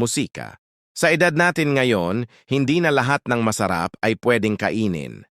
musika. Sa edad natin ngayon, hindi na lahat ng masarap ay pwedeng kainin.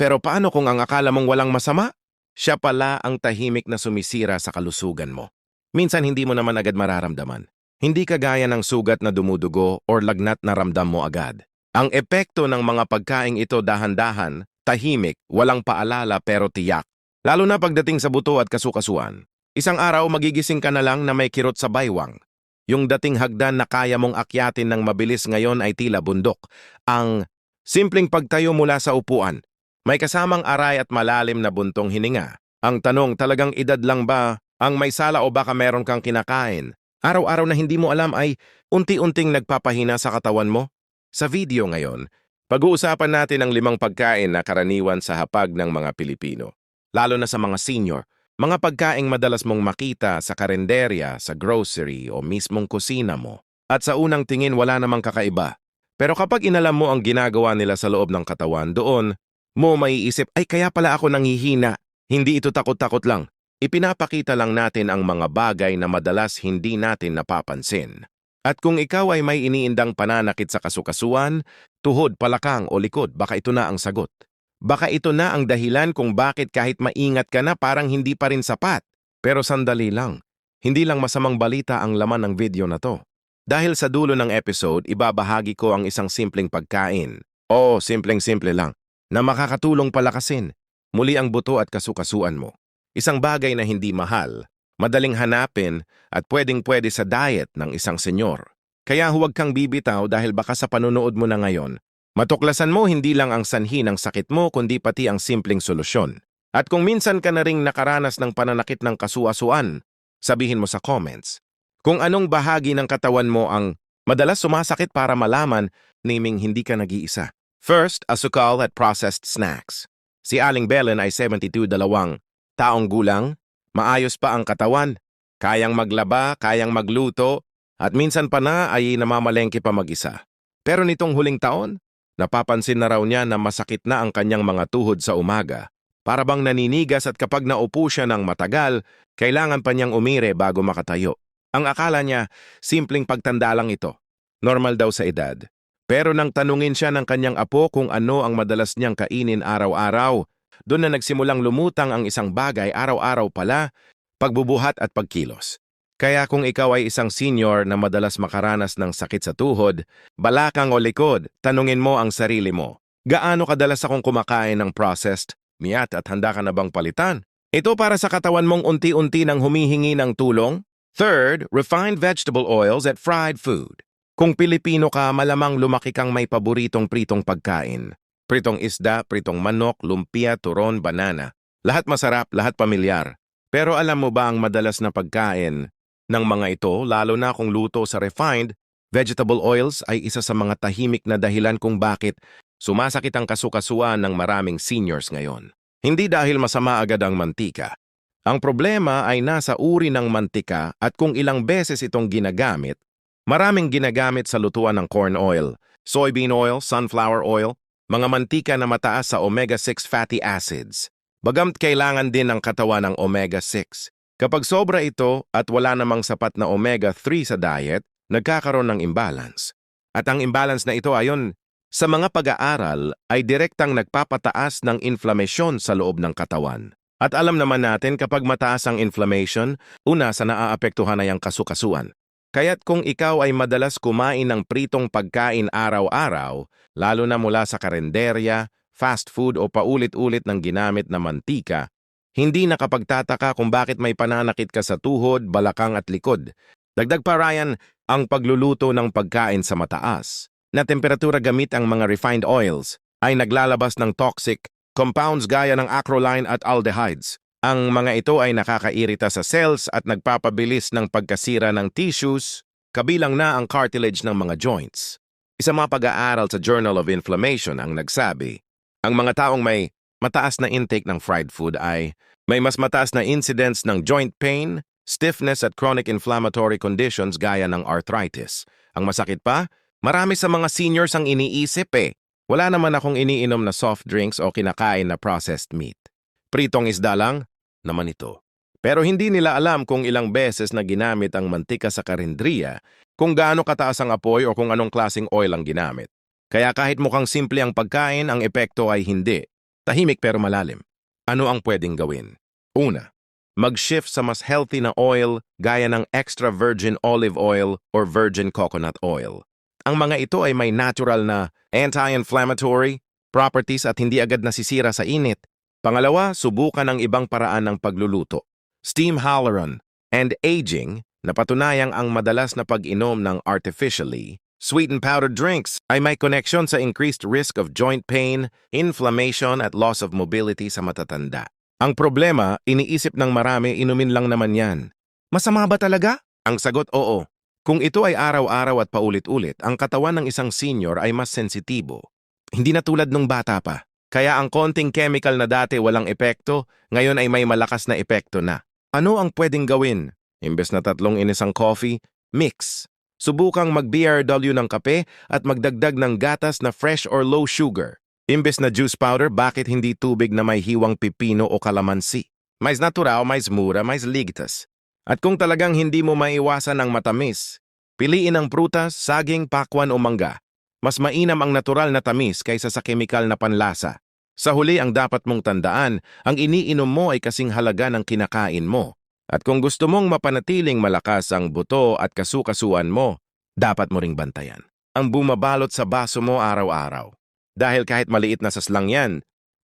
Pero paano kung ang akala mong walang masama? Siya pala ang tahimik na sumisira sa kalusugan mo. Minsan hindi mo naman agad mararamdaman. Hindi kagaya ng sugat na dumudugo or lagnat na ramdam mo agad. Ang epekto ng mga pagkaing ito dahan-dahan, tahimik, walang paalala pero tiyak. Lalo na pagdating sa buto at kasukasuan. Isang araw magigising ka na lang na may kirot sa baywang. Yung dating hagdan na kaya mong akyatin ng mabilis ngayon ay tila bundok. Ang simpleng pagtayo mula sa upuan, may kasamang aray at malalim na buntong hininga. Ang tanong, talagang edad lang ba ang may sala o baka meron kang kinakain? Araw-araw na hindi mo alam ay unti-unting nagpapahina sa katawan mo? Sa video ngayon, pag-uusapan natin ang limang pagkain na karaniwan sa hapag ng mga Pilipino. Lalo na sa mga senior, mga pagkaing madalas mong makita sa karenderya, sa grocery o mismong kusina mo. At sa unang tingin wala namang kakaiba. Pero kapag inalam mo ang ginagawa nila sa loob ng katawan, doon mo maiisip, ay kaya pala ako nanghihina. Hindi ito takot-takot lang. Ipinapakita lang natin ang mga bagay na madalas hindi natin napapansin. At kung ikaw ay may iniindang pananakit sa kasukasuan, tuhod, palakang o likod, baka ito na ang sagot. Baka ito na ang dahilan kung bakit kahit maingat ka na parang hindi pa rin sapat. Pero sandali lang. Hindi lang masamang balita ang laman ng video na to. Dahil sa dulo ng episode, ibabahagi ko ang isang simpleng pagkain. Oo, simpleng-simple lang na makakatulong palakasin muli ang buto at kasukasuan mo. Isang bagay na hindi mahal, madaling hanapin at pwedeng-pwede sa diet ng isang senyor. Kaya huwag kang bibitaw dahil baka sa panunood mo na ngayon, matuklasan mo hindi lang ang sanhi ng sakit mo kundi pati ang simpleng solusyon. At kung minsan ka na ring nakaranas ng pananakit ng kasuasuan, sabihin mo sa comments. Kung anong bahagi ng katawan mo ang madalas sumasakit para malaman, naming hindi ka nag-iisa. First, asukal at processed snacks. Si Aling Belen ay 72 dalawang taong gulang, maayos pa ang katawan, kayang maglaba, kayang magluto, at minsan pa na ay namamalengke pa mag-isa. Pero nitong huling taon, napapansin na raw niya na masakit na ang kanyang mga tuhod sa umaga. Para bang naninigas at kapag naupo siya ng matagal, kailangan pa niyang umire bago makatayo. Ang akala niya, simpleng pagtanda lang ito. Normal daw sa edad. Pero nang tanungin siya ng kanyang apo kung ano ang madalas niyang kainin araw-araw, doon na nagsimulang lumutang ang isang bagay araw-araw pala, pagbubuhat at pagkilos. Kaya kung ikaw ay isang senior na madalas makaranas ng sakit sa tuhod, balakang o likod, tanungin mo ang sarili mo. Gaano kadalas akong kumakain ng processed, miyat at handa ka na bang palitan? Ito para sa katawan mong unti-unti nang humihingi ng tulong? Third, refined vegetable oils at fried food. Kung Pilipino ka, malamang lumaki kang may paboritong pritong pagkain. Pritong isda, pritong manok, lumpia, turon, banana. Lahat masarap, lahat pamilyar. Pero alam mo ba ang madalas na pagkain ng mga ito, lalo na kung luto sa refined, vegetable oils ay isa sa mga tahimik na dahilan kung bakit sumasakit ang kasukasuan ng maraming seniors ngayon. Hindi dahil masama agad ang mantika. Ang problema ay nasa uri ng mantika at kung ilang beses itong ginagamit Maraming ginagamit sa lutuan ng corn oil, soybean oil, sunflower oil, mga mantika na mataas sa omega-6 fatty acids. Bagamt kailangan din ng katawan ng omega-6. Kapag sobra ito at wala namang sapat na omega-3 sa diet, nagkakaroon ng imbalance. At ang imbalance na ito ayon sa mga pag-aaral ay direktang nagpapataas ng inflammation sa loob ng katawan. At alam naman natin kapag mataas ang inflammation, una sa naaapektuhan ay ang kasukasuan. Kaya't kung ikaw ay madalas kumain ng pritong pagkain araw-araw, lalo na mula sa karenderya, fast food o paulit-ulit ng ginamit na mantika, hindi nakapagtataka kung bakit may pananakit ka sa tuhod, balakang at likod. Dagdag pa Ryan, ang pagluluto ng pagkain sa mataas na temperatura gamit ang mga refined oils ay naglalabas ng toxic compounds gaya ng acrolein at aldehydes ang mga ito ay nakakairita sa cells at nagpapabilis ng pagkasira ng tissues, kabilang na ang cartilage ng mga joints. Isa mga pag-aaral sa Journal of Inflammation ang nagsabi, ang mga taong may mataas na intake ng fried food ay may mas mataas na incidence ng joint pain, stiffness at chronic inflammatory conditions gaya ng arthritis. Ang masakit pa, marami sa mga seniors ang iniisip eh. Wala naman akong iniinom na soft drinks o kinakain na processed meat. Pritong isda lang, naman ito. Pero hindi nila alam kung ilang beses na ginamit ang mantika sa karindriya, kung gaano kataas ang apoy o kung anong klaseng oil ang ginamit. Kaya kahit mukhang simple ang pagkain, ang epekto ay hindi. Tahimik pero malalim. Ano ang pwedeng gawin? Una, mag-shift sa mas healthy na oil gaya ng extra virgin olive oil or virgin coconut oil. Ang mga ito ay may natural na anti-inflammatory properties at hindi agad nasisira sa init. Pangalawa, subukan ang ibang paraan ng pagluluto. Steam hyaluron and aging na patunayang ang madalas na pag-inom ng artificially sweetened powdered drinks ay may connection sa increased risk of joint pain, inflammation at loss of mobility sa matatanda. Ang problema, iniisip ng marami inumin lang naman yan. Masama ba talaga? Ang sagot, oo. Kung ito ay araw-araw at paulit-ulit, ang katawan ng isang senior ay mas sensitibo. Hindi na tulad nung bata pa. Kaya ang konting chemical na dati walang epekto, ngayon ay may malakas na epekto na. Ano ang pwedeng gawin? Imbes na tatlong inisang coffee, mix. Subukang mag-BRW ng kape at magdagdag ng gatas na fresh or low sugar. Imbes na juice powder, bakit hindi tubig na may hiwang pipino o kalamansi? Mais natural, mais mura, mais ligtas. At kung talagang hindi mo maiwasan ang matamis, piliin ang prutas, saging, pakwan o mangga. Mas mainam ang natural na tamis kaysa sa kemikal na panlasa. Sa huli ang dapat mong tandaan, ang iniinom mo ay kasing halaga ng kinakain mo. At kung gusto mong mapanatiling malakas ang buto at kasukasuan mo, dapat mo ring bantayan. Ang bumabalot sa baso mo araw-araw. Dahil kahit maliit na saslang yan,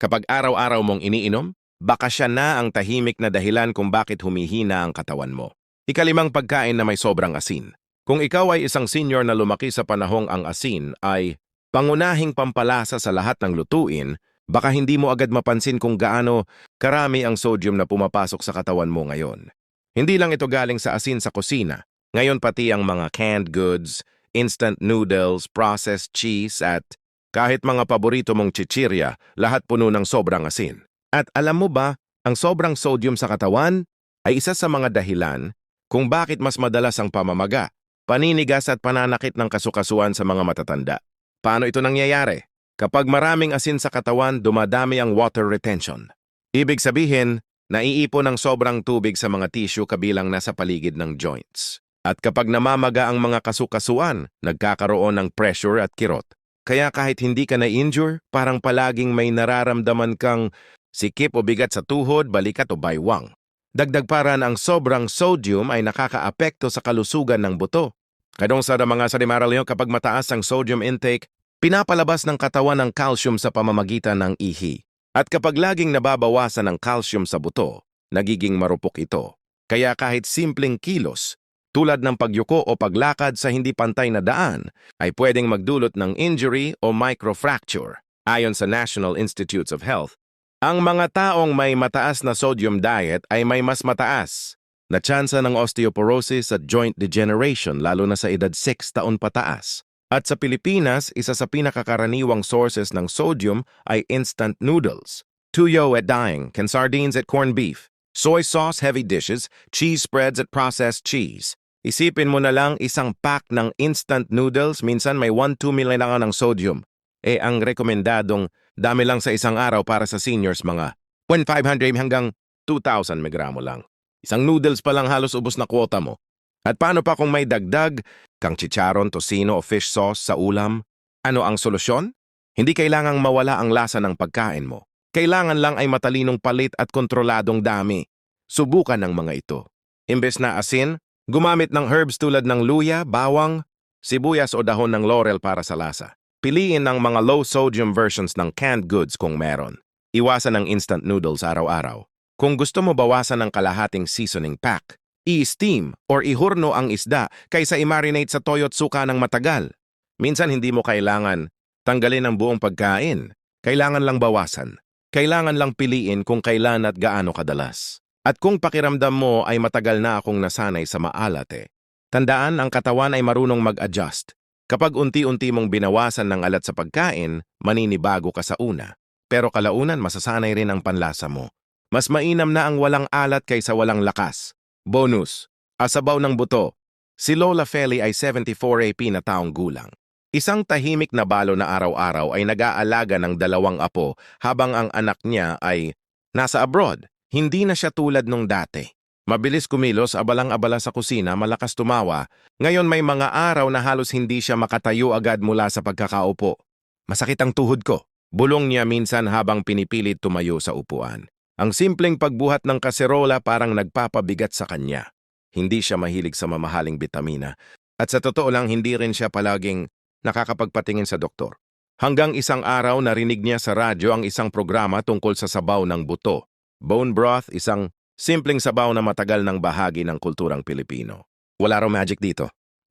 kapag araw-araw mong iniinom, baka siya na ang tahimik na dahilan kung bakit humihina ang katawan mo. Ikalimang pagkain na may sobrang asin. Kung ikaw ay isang senior na lumaki sa panahong ang asin ay pangunahing pampalasa sa lahat ng lutuin, baka hindi mo agad mapansin kung gaano karami ang sodium na pumapasok sa katawan mo ngayon. Hindi lang ito galing sa asin sa kusina, ngayon pati ang mga canned goods, instant noodles, processed cheese at kahit mga paborito mong chichirya, lahat puno ng sobrang asin. At alam mo ba, ang sobrang sodium sa katawan ay isa sa mga dahilan kung bakit mas madalas ang pamamaga, paninigas at pananakit ng kasukasuan sa mga matatanda. Paano ito nangyayari? Kapag maraming asin sa katawan, dumadami ang water retention. Ibig sabihin, naiipon ng sobrang tubig sa mga tissue kabilang nasa paligid ng joints. At kapag namamaga ang mga kasukasuan, nagkakaroon ng pressure at kirot. Kaya kahit hindi ka na-injure, parang palaging may nararamdaman kang sikip o bigat sa tuhod, balikat o baywang. Dagdag para ang sobrang sodium ay nakakaapekto sa kalusugan ng buto. Kadong sa mga salimaral kapag mataas ang sodium intake, pinapalabas ng katawan ng calcium sa pamamagitan ng ihi. At kapag laging nababawasan ng calcium sa buto, nagiging marupok ito. Kaya kahit simpleng kilos, tulad ng pagyuko o paglakad sa hindi pantay na daan, ay pwedeng magdulot ng injury o microfracture. Ayon sa National Institutes of Health, ang mga taong may mataas na sodium diet ay may mas mataas na tsansa ng osteoporosis at joint degeneration lalo na sa edad 6 taon pataas. At sa Pilipinas, isa sa pinakakaraniwang sources ng sodium ay instant noodles, tuyo at daing, can sardines at corned beef, soy sauce heavy dishes, cheese spreads at processed cheese. Isipin mo na lang isang pack ng instant noodles, minsan may 1-2 lang ng sodium. Eh ang rekomendadong dami lang sa isang araw para sa seniors mga 1,500 hanggang 2,000 megramo lang. Isang noodles pa lang halos ubos na kwota mo. At paano pa kung may dagdag, kang chicharon, tosino o fish sauce sa ulam? Ano ang solusyon? Hindi kailangang mawala ang lasa ng pagkain mo. Kailangan lang ay matalinong palit at kontroladong dami. Subukan ng mga ito. Imbes na asin, Gumamit ng herbs tulad ng luya, bawang, sibuyas o dahon ng laurel para sa lasa. Piliin ang mga low-sodium versions ng canned goods kung meron. Iwasan ang instant noodles araw-araw. Kung gusto mo bawasan ng kalahating seasoning pack, i-steam or ihurno ang isda kaysa i-marinate sa toyo at suka ng matagal. Minsan hindi mo kailangan tanggalin ang buong pagkain. Kailangan lang bawasan. Kailangan lang piliin kung kailan at gaano kadalas. At kung pakiramdam mo ay matagal na akong nasanay sa maalat tandaan ang katawan ay marunong mag-adjust. Kapag unti-unti mong binawasan ng alat sa pagkain, maninibago ka sa una. Pero kalaunan masasanay rin ang panlasa mo. Mas mainam na ang walang alat kaysa walang lakas. Bonus, asabaw ng buto. Si Lola Feli ay 74 AP na taong gulang. Isang tahimik na balo na araw-araw ay nag-aalaga ng dalawang apo habang ang anak niya ay nasa abroad. Hindi na siya tulad nung dati. Mabilis kumilos, abalang-abala sa kusina, malakas tumawa. Ngayon may mga araw na halos hindi siya makatayo agad mula sa pagkakaupo. Masakit ang tuhod ko. Bulong niya minsan habang pinipilit tumayo sa upuan. Ang simpleng pagbuhat ng kaserola parang nagpapabigat sa kanya. Hindi siya mahilig sa mamahaling bitamina. At sa totoo lang, hindi rin siya palaging nakakapagpatingin sa doktor. Hanggang isang araw narinig niya sa radyo ang isang programa tungkol sa sabaw ng buto. Bone broth, isang simpleng sabaw na matagal ng bahagi ng kulturang Pilipino. Wala raw magic dito.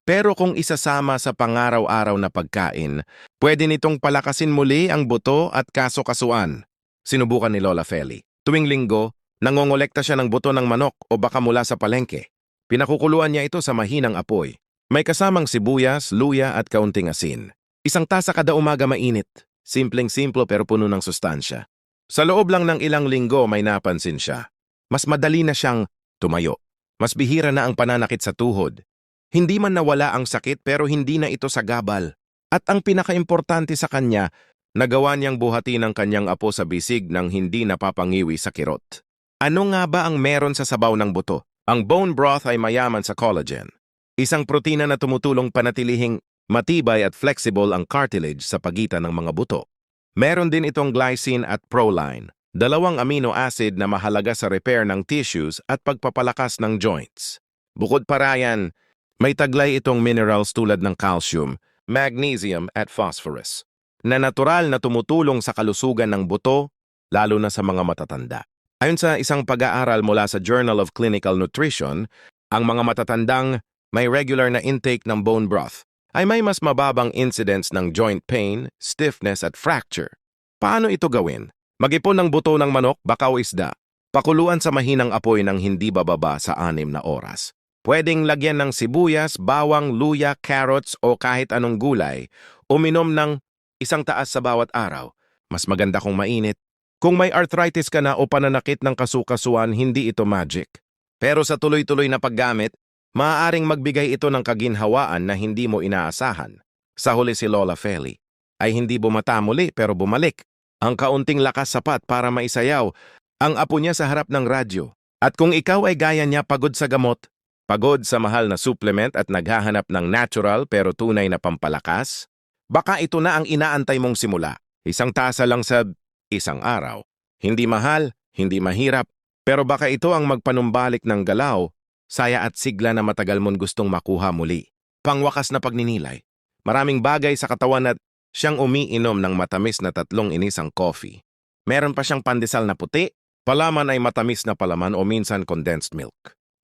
Pero kung isasama sa pangaraw-araw na pagkain, pwede nitong palakasin muli ang buto at kaso-kasuan. Sinubukan ni Lola Feli. Tuwing linggo, nangongolekta siya ng buto ng manok o baka mula sa palengke. Pinakukuluan niya ito sa mahinang apoy. May kasamang sibuyas, luya at kaunting asin. Isang tasa kada umaga mainit. Simpleng-simplo pero puno ng sustansya. Sa loob lang ng ilang linggo may napansin siya. Mas madali na siyang tumayo. Mas bihira na ang pananakit sa tuhod. Hindi man nawala ang sakit pero hindi na ito sagabal. At ang pinakaimportante sa kanya, nagawa niyang buhati ng kanyang apo sa bisig nang hindi napapangiwi sa kirot. Ano nga ba ang meron sa sabaw ng buto? Ang bone broth ay mayaman sa collagen. Isang protina na tumutulong panatilihing matibay at flexible ang cartilage sa pagitan ng mga buto. Meron din itong glycine at proline, dalawang amino acid na mahalaga sa repair ng tissues at pagpapalakas ng joints. Bukod pa rayan, may taglay itong minerals tulad ng calcium, magnesium at phosphorus, na natural na tumutulong sa kalusugan ng buto, lalo na sa mga matatanda. Ayon sa isang pag-aaral mula sa Journal of Clinical Nutrition, ang mga matatandang may regular na intake ng bone broth ay may mas mababang incidence ng joint pain, stiffness at fracture. Paano ito gawin? Mag-ipon ng buto ng manok, baka o isda. Pakuluan sa mahinang apoy ng hindi bababa sa anim na oras. Pwedeng lagyan ng sibuyas, bawang, luya, carrots o kahit anong gulay. Uminom ng isang taas sa bawat araw. Mas maganda kung mainit. Kung may arthritis ka na o pananakit ng kasukasuan, hindi ito magic. Pero sa tuloy-tuloy na paggamit, maaaring magbigay ito ng kaginhawaan na hindi mo inaasahan. Sa huli si Lola Feli ay hindi bumata muli pero bumalik. Ang kaunting lakas sapat para maisayaw ang apo niya sa harap ng radyo. At kung ikaw ay gaya niya pagod sa gamot, pagod sa mahal na supplement at naghahanap ng natural pero tunay na pampalakas, baka ito na ang inaantay mong simula. Isang tasa lang sa isang araw. Hindi mahal, hindi mahirap, pero baka ito ang magpanumbalik ng galaw, saya at sigla na matagal mong gustong makuha muli. Pangwakas na pagninilay. Maraming bagay sa katawan at siyang umiinom ng matamis na tatlong inisang coffee. Meron pa siyang pandesal na puti, palaman ay matamis na palaman o minsan condensed milk.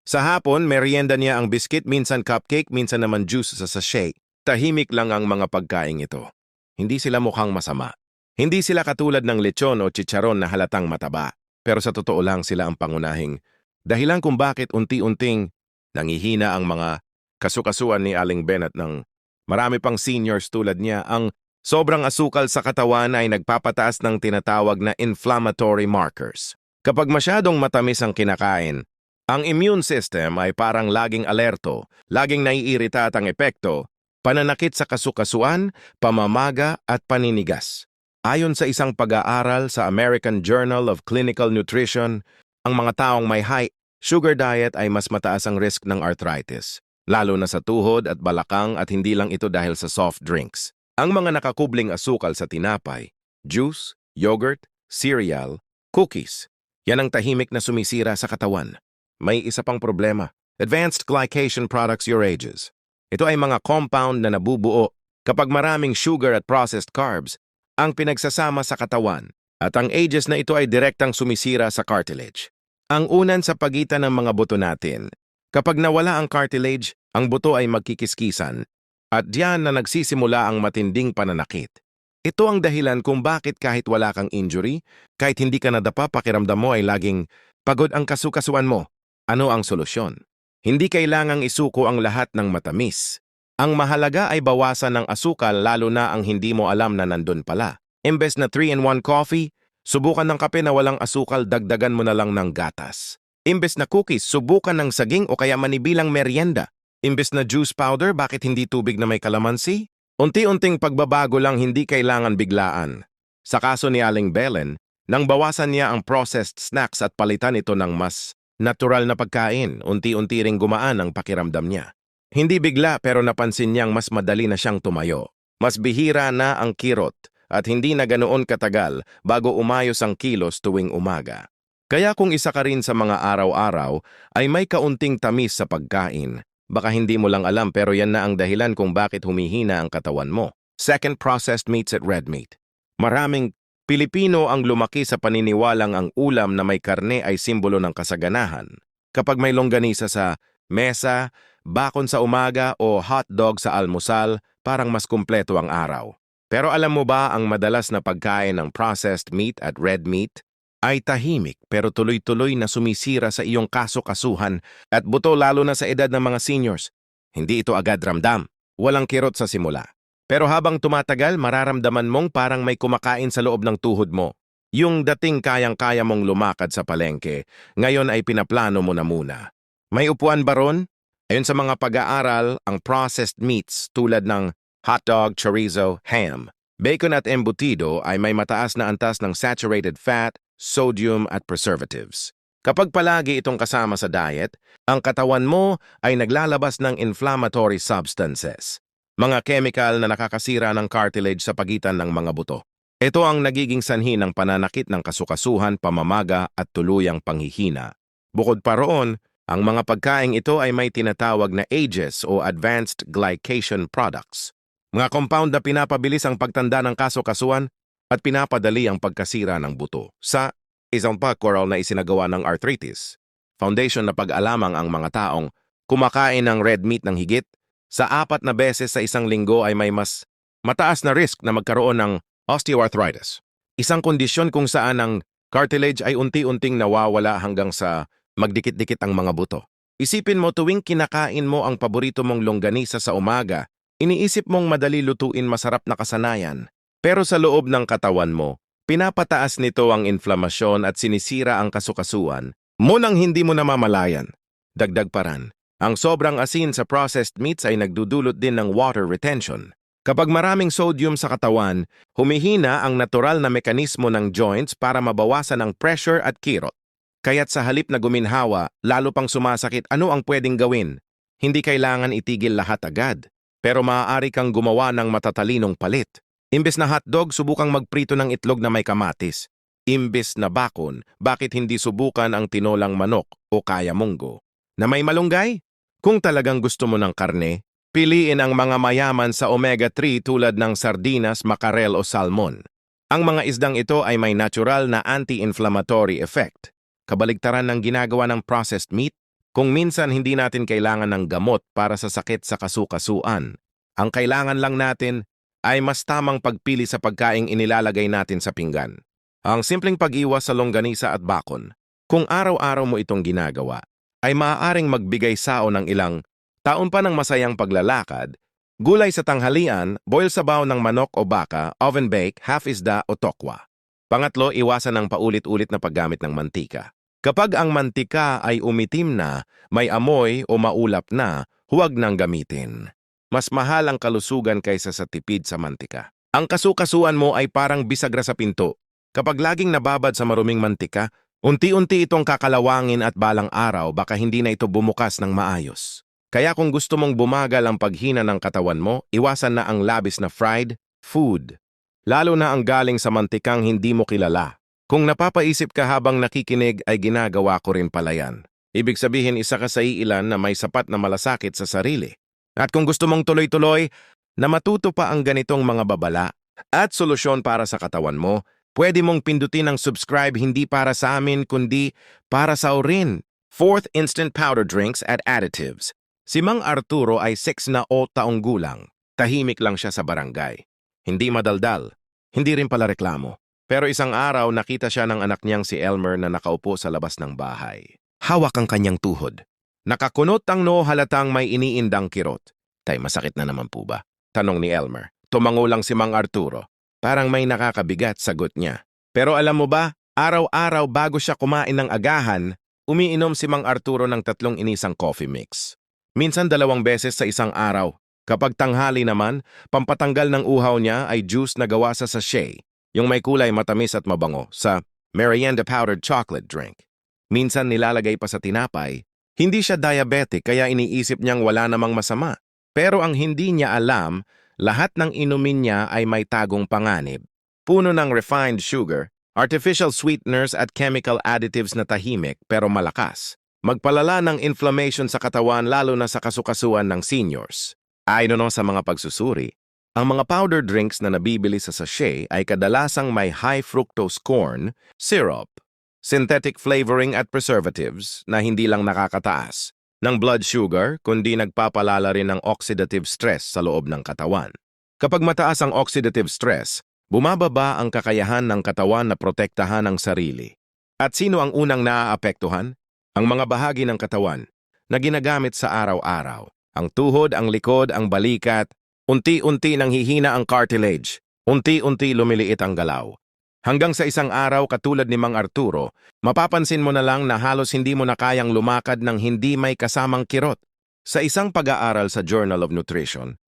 Sa hapon, merienda niya ang biscuit, minsan cupcake, minsan naman juice sa sachet. Tahimik lang ang mga pagkain ito. Hindi sila mukhang masama. Hindi sila katulad ng lechon o chicharon na halatang mataba, pero sa totoo lang sila ang pangunahing dahilan kung bakit unti-unting nangihina ang mga kasukasuan ni Aling Bennett ng marami pang seniors tulad niya ang sobrang asukal sa katawan ay nagpapataas ng tinatawag na inflammatory markers. Kapag masyadong matamis ang kinakain, ang immune system ay parang laging alerto, laging naiirita at ang epekto, pananakit sa kasukasuan, pamamaga at paninigas. Ayon sa isang pag-aaral sa American Journal of Clinical Nutrition, ang mga taong may high sugar diet ay mas mataas ang risk ng arthritis, lalo na sa tuhod at balakang at hindi lang ito dahil sa soft drinks. Ang mga nakakubling asukal sa tinapay, juice, yogurt, cereal, cookies, yan ang tahimik na sumisira sa katawan. May isa pang problema, advanced glycation products your ages. Ito ay mga compound na nabubuo kapag maraming sugar at processed carbs ang pinagsasama sa katawan at ang ages na ito ay direktang sumisira sa cartilage. Ang unan sa pagitan ng mga buto natin, kapag nawala ang cartilage, ang buto ay magkikiskisan at diyan na nagsisimula ang matinding pananakit. Ito ang dahilan kung bakit kahit wala kang injury, kahit hindi ka nadapa pakiramdam mo ay laging pagod ang kasukasuan mo. Ano ang solusyon? Hindi kailangang isuko ang lahat ng matamis. Ang mahalaga ay bawasan ng asukal lalo na ang hindi mo alam na nandun pala. Imbes na 3-in-1 coffee, subukan ng kape na walang asukal, dagdagan mo na lang ng gatas. Imbes na cookies, subukan ng saging o kaya manibilang merienda. Imbes na juice powder, bakit hindi tubig na may kalamansi? Unti-unting pagbabago lang hindi kailangan biglaan. Sa kaso ni Aling Belen, nang bawasan niya ang processed snacks at palitan ito ng mas natural na pagkain, unti-unti ring gumaan ang pakiramdam niya. Hindi bigla pero napansin niyang mas madali na siyang tumayo. Mas bihira na ang kirot at hindi na ganoon katagal bago umayos ang kilos tuwing umaga. Kaya kung isa ka rin sa mga araw-araw ay may kaunting tamis sa pagkain. Baka hindi mo lang alam pero yan na ang dahilan kung bakit humihina ang katawan mo. Second processed meats at red meat. Maraming Pilipino ang lumaki sa paniniwalang ang ulam na may karne ay simbolo ng kasaganahan. Kapag may longganisa sa mesa, bakon sa umaga o hot dog sa almusal, parang mas kumpleto ang araw. Pero alam mo ba ang madalas na pagkain ng processed meat at red meat? Ay tahimik pero tuloy-tuloy na sumisira sa iyong kaso-kasuhan at buto lalo na sa edad ng mga seniors. Hindi ito agad ramdam. Walang kirot sa simula. Pero habang tumatagal, mararamdaman mong parang may kumakain sa loob ng tuhod mo. Yung dating kayang-kaya mong lumakad sa palengke, ngayon ay pinaplano mo na muna. May upuan ba ron? Ayon sa mga pag-aaral, ang processed meats tulad ng hotdog, chorizo, ham, bacon at embutido ay may mataas na antas ng saturated fat, sodium at preservatives. Kapag palagi itong kasama sa diet, ang katawan mo ay naglalabas ng inflammatory substances mga chemical na nakakasira ng cartilage sa pagitan ng mga buto. Ito ang nagiging sanhi ng pananakit ng kasukasuhan, pamamaga at tuluyang panghihina. Bukod pa roon, ang mga pagkaing ito ay may tinatawag na AGEs o Advanced Glycation Products. Mga compound na pinapabilis ang pagtanda ng kasukasuhan at pinapadali ang pagkasira ng buto. Sa isang pagkoral na isinagawa ng arthritis, foundation na pag-alamang ang mga taong kumakain ng red meat ng higit sa apat na beses sa isang linggo ay may mas mataas na risk na magkaroon ng osteoarthritis. Isang kondisyon kung saan ang cartilage ay unti-unting nawawala hanggang sa magdikit-dikit ang mga buto. Isipin mo tuwing kinakain mo ang paborito mong longganisa sa umaga, iniisip mong madali lutuin masarap na kasanayan. Pero sa loob ng katawan mo, pinapataas nito ang inflamasyon at sinisira ang kasukasuan mo nang hindi mo namamalayan. Dagdag paran, ang sobrang asin sa processed meats ay nagdudulot din ng water retention. Kapag maraming sodium sa katawan, humihina ang natural na mekanismo ng joints para mabawasan ang pressure at kirot. Kaya't sa halip na guminhawa, lalo pang sumasakit, ano ang pwedeng gawin? Hindi kailangan itigil lahat agad, pero maaari kang gumawa ng matatalinong palit. Imbes na hotdog, subukang magprito ng itlog na may kamatis. Imbes na bakon, bakit hindi subukan ang tinolang manok o kaya munggo? Na may malunggay? Kung talagang gusto mo ng karne, piliin ang mga mayaman sa omega-3 tulad ng sardinas, makarel o salmon. Ang mga isdang ito ay may natural na anti-inflammatory effect. Kabaligtaran ng ginagawa ng processed meat, kung minsan hindi natin kailangan ng gamot para sa sakit sa kasukasuan. Ang kailangan lang natin ay mas tamang pagpili sa pagkaing inilalagay natin sa pinggan. Ang simpleng pag-iwas sa longganisa at bakon. Kung araw-araw mo itong ginagawa, ay maaaring magbigay sao ng ilang taon pa ng masayang paglalakad, gulay sa tanghalian, boil sabaw ng manok o baka, oven bake, half isda o tokwa. Pangatlo, iwasan ng paulit-ulit na paggamit ng mantika. Kapag ang mantika ay umitim na, may amoy o maulap na, huwag nang gamitin. Mas mahal ang kalusugan kaysa sa tipid sa mantika. Ang kasukasuan mo ay parang bisagra sa pinto. Kapag laging nababad sa maruming mantika, Unti-unti itong kakalawangin at balang araw baka hindi na ito bumukas ng maayos. Kaya kung gusto mong bumagal ang paghina ng katawan mo, iwasan na ang labis na fried food. Lalo na ang galing sa mantikang hindi mo kilala. Kung napapaisip ka habang nakikinig ay ginagawa ko rin pala yan. Ibig sabihin isa ka sa iilan na may sapat na malasakit sa sarili. At kung gusto mong tuloy-tuloy na matuto pa ang ganitong mga babala at solusyon para sa katawan mo, Pwede mong pindutin ang subscribe hindi para sa amin kundi para sa orin. Fourth Instant Powder Drinks at Additives. Si Mang Arturo ay 6 na o taong gulang. Tahimik lang siya sa barangay. Hindi madaldal. Hindi rin pala reklamo. Pero isang araw nakita siya ng anak niyang si Elmer na nakaupo sa labas ng bahay. Hawak ang kanyang tuhod. Nakakunot ang no halatang may iniindang kirot. Tay, masakit na naman po ba? Tanong ni Elmer. Tumango lang si Mang Arturo. Parang may nakakabigat, sagot niya. Pero alam mo ba, araw-araw bago siya kumain ng agahan, umiinom si Mang Arturo ng tatlong inisang coffee mix. Minsan dalawang beses sa isang araw. Kapag tanghali naman, pampatanggal ng uhaw niya ay juice na gawa sa sachet, yung may kulay matamis at mabango, sa merienda powdered chocolate drink. minsan nilalagay pa sa tinapay. Hindi siya diabetic kaya iniisip niyang wala namang masama. Pero ang hindi niya alam, lahat ng inumin niya ay may tagong panganib. Puno ng refined sugar, artificial sweeteners at chemical additives na tahimik pero malakas. Magpalala ng inflammation sa katawan lalo na sa kasukasuan ng seniors. Ayon sa mga pagsusuri, ang mga powder drinks na nabibili sa sachet ay kadalasang may high fructose corn, syrup, synthetic flavoring at preservatives na hindi lang nakakataas ng blood sugar kundi nagpapalala rin ng oxidative stress sa loob ng katawan. Kapag mataas ang oxidative stress, bumababa ang kakayahan ng katawan na protektahan ang sarili. At sino ang unang naaapektuhan? Ang mga bahagi ng katawan na ginagamit sa araw-araw. Ang tuhod, ang likod, ang balikat, unti-unti nang hihina ang cartilage, unti-unti lumiliit ang galaw. Hanggang sa isang araw katulad ni Mang Arturo, mapapansin mo na lang na halos hindi mo na kayang lumakad ng hindi may kasamang kirot. Sa isang pag-aaral sa Journal of Nutrition,